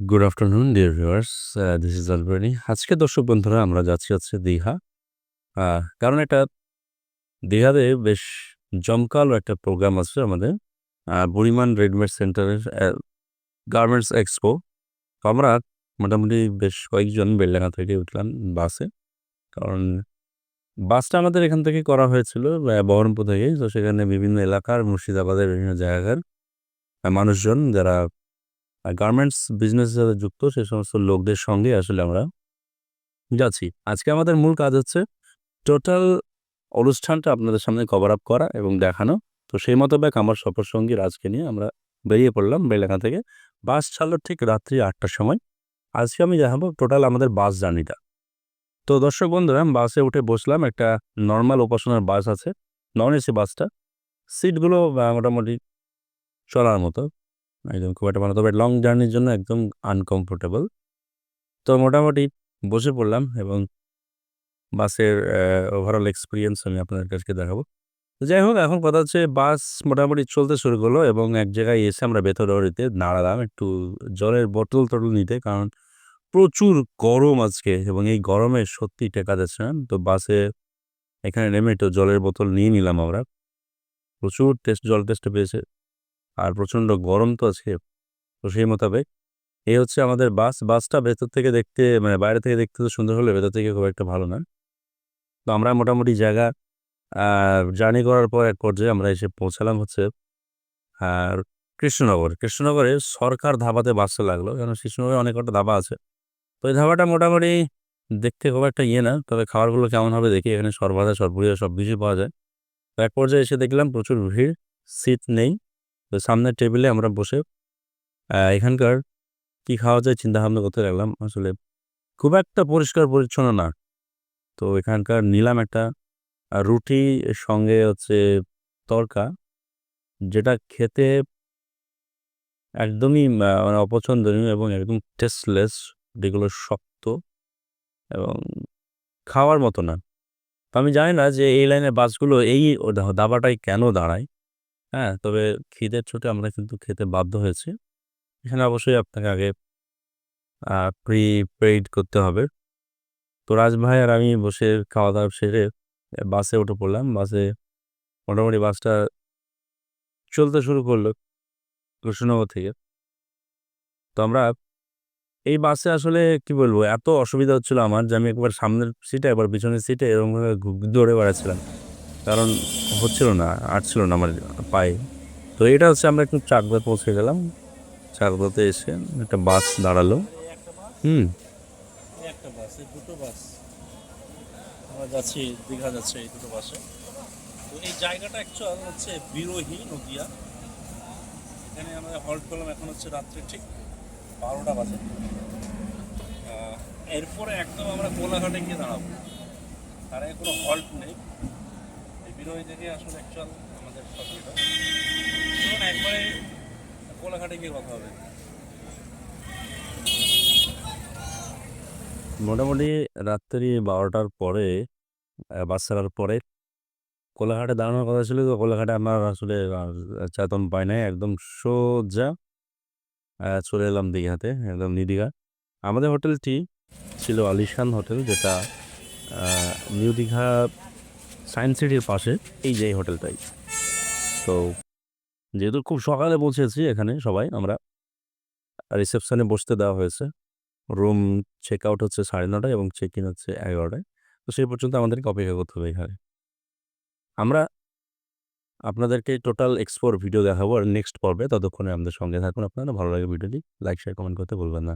Good afternoon dear viewers this is Albany আজকে দর্শক বন্ধুরা, আমরা যাচ্ছি হচ্ছে দীঘা। কারণ এটা দীঘাতে বেশ জমকালো একটা প্রোগ্রাম আছে আমাদের। বুড়িমান রেডিমেড সেন্টারের গার্মেন্টস এক্সপো। আমরা মোটামুটি বেশ কয়েকজন বেলডাঙ্গা থেকে উঠলাম বাসে। কারণ বাসটা আমাদের এখান থেকে করা হয়েছিল বহরমপুর থেকে তো সেখানে বিভিন্ন এলাকার, মুর্শিদাবাদের বিভিন্ন জায়গার মানুষজন যারা গার্মেন্টস বিজনেস সাথে যুক্ত সে সমস্ত লোকদের সঙ্গে আসলে আমরা যাচ্ছি। আজকে আমাদের মূল কাজ হচ্ছে টোটাল অনুষ্ঠানটা আপনাদের সামনে কভার আপ করা এবং দেখানো। তো সেই মোতাবেক আমার সফর সঙ্গী রাজকে নিয়ে আমরা বেরিয়ে পড়লাম বেলেখা থেকে। বাস ছাড়লো ঠিক রাত্রি আটটার সময়। আজকে আমি দেখাবো টোটাল আমাদের বাস জার্নিটা। তো দর্শক বন্ধুরা বাসে উঠে বসলাম। একটা নর্মাল উপাসনার বাস আছে। নন এসি বাসটা। সিটগুলো মোটামুটি চলার মতো। একদম খুব একটা ভালো। তবে লং জার্নির জন্য একদম আনকমফোর্টেবল তো মোটামুটি বসে পড়লাম এবং বাসের ওভারঅল এক্সপিরিয়েন্স আমি আপনাদের কাছে দেখাবো। যাই হোক, এখন কথা হচ্ছে বাস মোটামুটি চলতে শুরু করল এবং এক জায়গায় এসে আমরা বেতরবাড়িতে দাঁড়ালাম একটু জলের বোতল টটল নিতে কারণ প্রচুর গরম আজকে এবং এই গরমে সত্যি টেকা যাচ্ছে না। তো বাসে এখানে নেমে একটু জলের বোতল নিয়ে নিলাম আমরা। প্রচুর টেস্ট জল টেস্ট পেয়েছে। আর প্রচণ্ড গরম তো আছে তো সেই মোতাবেক। এই হচ্ছে আমাদের বাস, বাসটা ভেতর থেকে দেখতে মানে বাইরে থেকে দেখতে তো সুন্দর হলে ভেতর থেকে খুব একটা ভালো না। তো আমরা মোটামুটি জায়গা জার্নি করার পর এক পর্যায়ে আমরা এসে পৌঁছালাম হচ্ছে, আর কৃষ্ণনগর। কৃষ্ণনগরে সরকার ধাবাতে বাসটা লাগল কারণ কৃষ্ণনগরে অনেক কটা ধাবা আছে। তো এই ধাবাটা মোটামুটি দেখতে খুব একটা ইয়ে না, তবে খাবারগুলো কেমন হবে দেখি, এখানে সর্বাধা সর্বরিয়া সব কিছুই পাওয়া যায়। তো এক পর্যায়ে এসে দেখলাম প্রচুর ভিড়, সিট নেই। তো সামনের টেবিলে আমরা বসে এখানকার কি খাওয়া যায় চিন্তা ভাবনা করতে লাগলাম। আসলে খুব একটা পরিষ্কার পরিচ্ছন্ন না। তো এখানকার নিলাম একটা রুটি সঙ্গে হচ্ছে তরকা, যেটা খেতে একদমই মানে অপছন্দনীয় এবং একদম টেস্টলেস যেগুলো শক্ত এবং খাওয়ার মতো না। তো আমি জানি না যে এই লাইনের বাসগুলো এই দাবাটাই কেন দাঁড়ায়? হ্যাঁ তবে খিদের চোটে আমরা কিন্তু খেতে বাধ্য হয়েছি। এখানে অবশ্যই আপনাকে আগে প্রি পেইড করতে হবে। তো রাজ ভাই আর আমি বসে খাওয়া দাওয়া সেরে বাসে উঠে পড়লাম। বাসে মোটামুটি বাসটা চলতে শুরু করল কৃষ্ণনগর থেকে। তো আমরা এই বাসে আসলে কি বলব, এত অসুবিধা হচ্ছিল আমার যে আমি একবার সামনের সিটে একবার পিছনের সিটে এরকমভাবে দৌড়ে বেড়াচ্ছিলাম। কারণ হচ্ছিল না, আটছিল না আমার পায়ে। তো এটা হচ্ছে আমরা একটু চাকদা পৌঁছে গেলাম। চাকদাতে এসে একটা বাস দাঁড়াল। হুম। একটা দুটো বাস আমরা যাচ্ছি, দীঘা যাচ্ছে এই দুটো বাসে। তো এই জায়গাটা হচ্ছে বিরোহী এখানে আমরা হল্ট এখন হচ্ছে ঠিক বারোটা বাজে। এরপরে একদম আমরা কোলাঘাটে গিয়ে দাঁড়াবো। তার কোনো হল্ট নেই। আসলে আমাদের একবারে কোলাঘাটে গিয়ে কথা হবে। মোটামুটি রাত্রি বারোটার পরে বাস ছাড়ার পরে কোলাঘাটে দাঁড়ানোর কথা ছিল, তো কোলাঘাটে আমার আসলে চেতন পাই নাই, একদম সোজা চলে এলাম দীঘাতে, একদম নিদীঘা। আমাদের হোটেলটি ছিল আলিশান হোটেল, যেটা নিউ দীঘা সায়েন্স সিটির পাশে এই যে হোটেলটাই। তো যেহেতু খুব সকালে পৌঁছেছি এখানে সবাই, আমরা রিসেপশনে বসতে দেওয়া হয়েছে। রুম চেক আউট হচ্ছে সাড়ে নটায় এবং চেক ইন হচ্ছে এগারোটায়। তো সেই পর্যন্ত আমাদেরকে অপেক্ষা করতে হবে এখানে। আমরা আপনাদেরকে টোটাল এক্সপোর ভিডিও দেখাবো আর নেক্সট পর্বে ততক্ষণে আমাদের সঙ্গে থাকুন আপনারা। ভালো লাগে ভিডিওটি, লাইক, শেয়ার, কমেন্ট করতে ভুলবেন না।